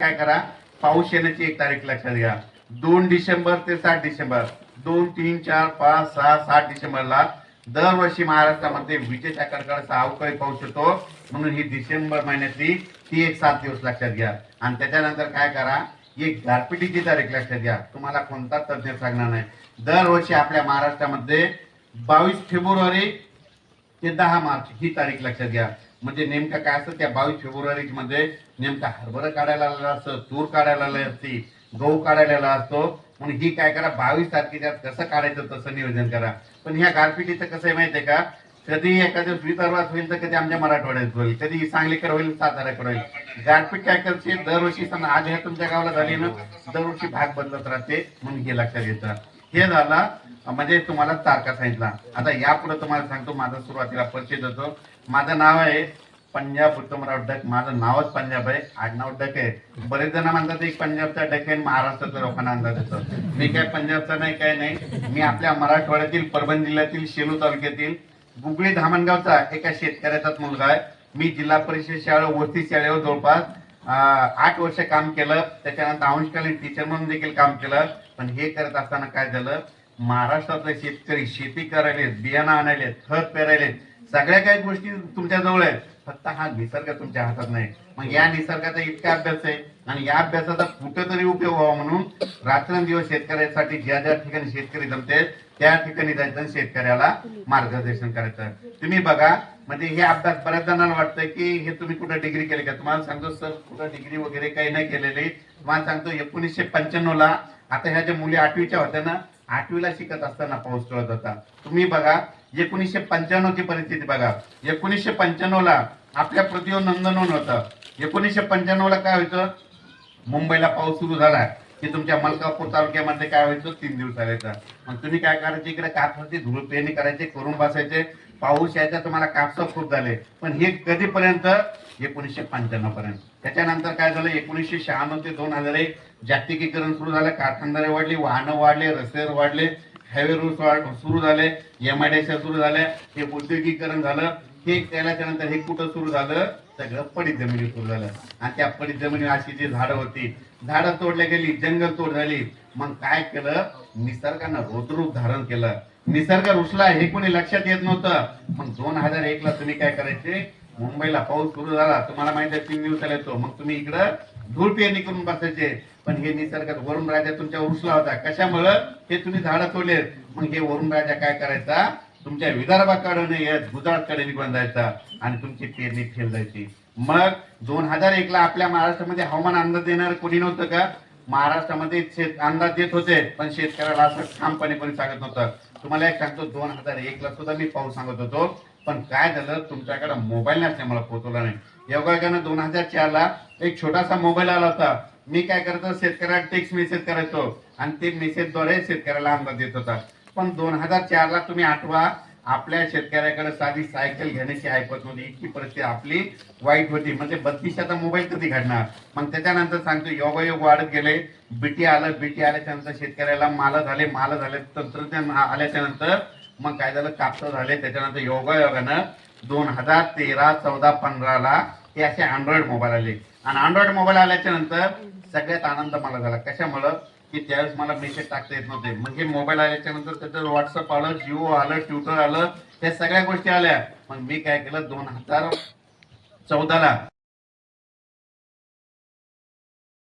काय करा? पाऊस येण्याची एक तारीख लक्षात घ्या. दोन डिसेंबर ते सात डिसेंबर. दोन तीन चार पाच सहा सात डिसेंबरला दरवर्षी महाराष्ट्रामध्ये विजेच्या कडकडाचा अवकाळी पाऊस येतो. म्हणून ही डिसेंबर महिन्यातली ती एक सात दिवस लक्षात घ्या. आणि त्याच्यानंतर काय करा? एक गारपिटीची तारीख लक्षात घ्या. तुम्हाला कोणता तज्ञ सांगणार नाही. दरवर्षी आपल्या महाराष्ट्रामध्ये बावीस फेब्रुवारी ते दहा मार्च ही तारीख लक्षात घ्या. म्हणजे नेमकं काय असतं? त्या बावीस फेब्रुवारी मध्ये नेमका हरभरा काढायला आलेला असतं तूर काढायला आले असते गहू काढायला आला असतो. म्हणून ही काय करा बावीस तारखेच्या कसं काढायचं तसं नियोजन करा. पण ह्या गारपिटीचं कसं आहे माहितीये का? कधी एखाद्या विदर्भात होईल तर कधी आमच्या मराठवाड्यात होईल. कधी सांगलीकर होईल साताऱ्याकडे होईल. गारपीट काय करते? दरवर्षी सण आज ह्या तुमच्या गावाला झाली ना दरवर्षी भाग बदलत राहते. म्हणून हे लक्षात घ्यायचं हे झालं म्हणजे तुम्हाला तारखा सांगितला. आता यापुढे तुम्हाला सांगतो माझा सुरुवातीला परिचय देतो. माझं नाव आहे पंजाब उत्तमराव डक माझं नावच पंजाब आहे आडनाव डक. आहे बरेच जण म्हणतात एक पंजाबचा डक आहे महाराष्ट्राचा लोकांना अंदाज येतो. मी काय पंजाबचा नाही काय नाही. मी आपल्या मराठवाड्यातील परभणी जिल्ह्यातील शेलू तालुक्यातील गुगळी धामणगावचा एका शेतकऱ्याचाच मुलगा आहे. मी जिल्हा परिषद शाळा वस्ती शाळेवर जवळपास आठ वर्ष काम केलं. त्याच्यानंतर अंशकालीन टीचर म्हणून देखील काम केलं. पण हे करत असताना काय झालं? महाराष्ट्रातले शेतकरी शेती करायले बियाणं आणायले खत पेरायले सगळ्या काही गोष्टी तुमच्या जवळ आहेत. फक्त हा निसर्ग तुमच्या हातात नाही. मग या निसर्गाचा इतका अभ्यास आहे आणि या अभ्यासाचा कुठेतरी उपयोग व्हावा म्हणून रात्रंदिवस शेतकऱ्यासाठी ज्या ज्या ठिकाणी शेतकरी जमते त्या ठिकाणी जायचं शेतकऱ्याला मार्गदर्शन करायचं. तुम्ही बघा म्हणजे हे अभ्यास बऱ्याच जणांना वाटतं की हे तुम्ही कुठं डिग्री केली का? तुम्हाला सांगतो सर कुठं डिग्री वगैरे काही नाही केलेली. तुम्हाला सांगतो एकोणीसशे पंच्याण्णव ला आता ह्या ज्या मुली आठवीच्या होत्या ना आठवीला शिकत असताना पाऊस टळत होता. तुम्ही बघा एकोणीसशे पंच्याण्णवची परिस्थिती बघा. एकोणीसशे पंच्याण्णवला आपल्या पृथ्वीवर नंदनवन होतं. एकोणीसशे पंच्याण्णवला काय व्हायचं? मुंबईला पाऊस सुरू झाला. की तुमच्या मलकापूर तालुक्यामध्ये काय व्हायचं? तीन दिवस आल्याचं मग तुम्ही काय करायचे? इकडे कापसाची धुळ पेरणी करायचे करून बसायचे. पाऊस यायचा तुम्हाला कापसा खूप झाले. पण हे कधीपर्यंत? एकोणीसशे पंच्याण्णव पर्यंत. त्याच्यानंतर काय झालं? एकोणीसशे शहाण्णव ते दोन हजार एक जागतिकीकरण सुरू झालं. कारखानदारे वाढली वाहनं वाढले रस्ते वाढले. हायवे रूट सुरू झाले एमआयडीसी सुरू झाल्या हे औद्योगिकरण झालं हे केल्याच्यानंतर हे कुठं सुरू झालं? सगळं पडीत जमिनी सुरू झालं. आणि त्या पडीत जमिनी अशी जी झाडं होती झाडं तोडल्या गेली जंगल तोड झाली. मग काय केलं? निसर्गानं रोद्रूप धारण केलं. निसर्ग रुसला हे कोणी लक्षात येत नव्हतं. मग दोन हजार एक ला तुम्ही काय करायचे? मुंबईला पाऊस सुरू झाला तुम्हाला माहिती आहे तीन दिवसाला येतो. मग तुम्ही इकडं धूळ पेरणी करून बसायचे. पण हे निसर्गात वरुण राजा तुमच्या रुसला होता. कशामुळं? हे तुम्ही झाडं तोडले मग हे वरुण राजा काय करायचा? तुमच्या विदर्भाकडे नाही येत गुजरातकडे निघून जायचा आणि तुमची पेरणी फेल जायची मग दोन हजार एक ला आपल्या महाराष्ट्रामध्ये हवामान अंदाज देणार कोणी नव्हतं का? महाराष्ट्रामध्ये शेत अंदाज देत होते पण शेतकऱ्याला असं ठामपणे कोणी सांगत नव्हतं. तुम्हाला एक सांगतो दोन हजार एक ला सुद्धा मी पाऊस सांगत होतो पण काय झालं तुमच्याकडे मोबाईल नसल्यामुळे पोहोचवला नाही. योगायोगानं दोन हजार चार ला एक छोटासा मोबाईल आला होता. मी काय करतो शेतकऱ्याला टेक्स्ट मेसेज करायचो. आणि ते मेसेजद्वारे शेतकऱ्याला अंदाज देत होता. पण दोन हजार चार ला तुम्ही आठवा आपल्या शेतकऱ्याकडे साधी सायकल घेण्याची ऐकत होती. इतकी परिस्थिती आपली वाईट होती. म्हणजे बत्तीसचा मोबाईल कधी घडणार? मग त्याच्यानंतर सांगतो योगायोग वाढत गेले. बीटी आलं बीटी आल्याच्यानंतर शेतकऱ्याला माल झाले माल झाले तंत्रज्ञान आल्याच्यानंतर मग काय झालं? कापसं झाले. त्याच्यानंतर योगायोगानं दोन हजार तेरा चौदा पंधराला हे असे अँड्रॉइड मोबाईल आले. आणि अँड्रॉइड मोबाईल आल्याच्यानंतर सगळ्यात आनंद मला झाला. कशामुळं? की त्यावेळेस मला मेसेज टाकता येत नव्हते. म्हणजे मोबाईल आल्याच्यानंतर त्याचं व्हॉट्सअप आलं जिओ आलं ट्विटर आलं त्या सगळ्या गोष्टी आल्या. मग मी काय केलं दोन हजार चौदाला